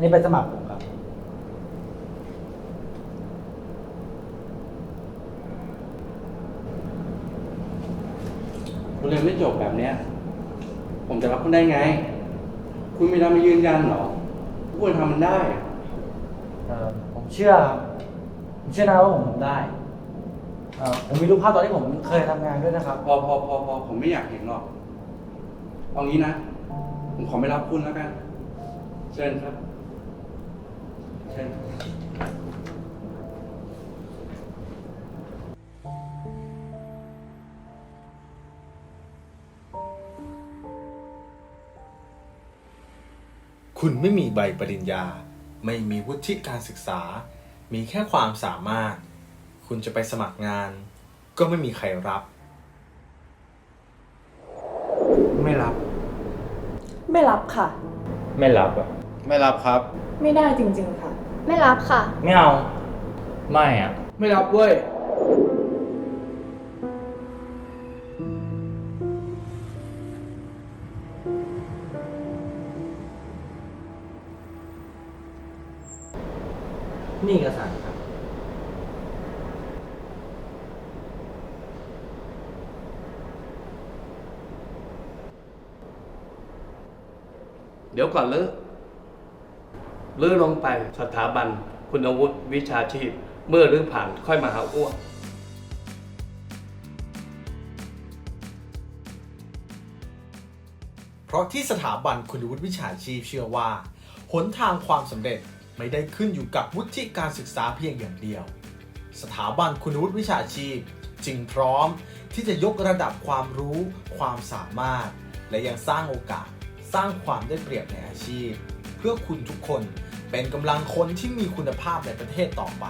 นี่ไปสมัครผมครับ คุณเรียนไม่จบแบบเนี้ย ผมจะรับคุณได้ไง คุณไม่ได้มายืนยันเหรอทุกคนทำมันได้ เอ่อผมเชื่อครับผมเชื่อนะว่าผมทำได้เอ่อผมมีรูปภาพตอนที่ผมเคยทำงานด้วยนะครับ พอพอพอพอผมไม่อยากเห็นหรอก เอางี้นะ ผมขอไม่รับคุณแล้วกัน เชิญครับ เชิญคุณไม่มีใบปริญญา ไม่มีวุฒิการศึกษา มีแค่ความสามารถ คุณจะไปสมัครงาน ก็ไม่มีใครรับ ไม่รับ ไม่รับค่ะ ไม่รับอะ ไม่รับครับ ไม่ได้จริงๆค่ะ ไม่รับค่ะ ไม่เอา ไม่อะไม่รับเว้ย นี่เอกสารครับ เดี๋ยวก่อนเลิกเลื่อลงไปสถาบัน คุณวุฒิวิชาชีพ เมื่อรื้อผ่านค่อยมาหาอ้วกเพราะที่สถาบันคุณวุฒิวิชาชีพเชื่อว่าหนทางความสำเร็จไม่ได้ขึ้นอยู่กับวุฒิการศึกษาเพียงอย่างเดียว สถาบันคุณวุฒิวิชาชีพ จึงพร้อมที่จะยกระดับความรู้ ความสามารถ และยังสร้างโอกาส สร้างความได้เปรียบในอาชีพ เพื่อคุณทุกคน เป็นกำลังคนที่มีคุณภาพในประเทศต่อไป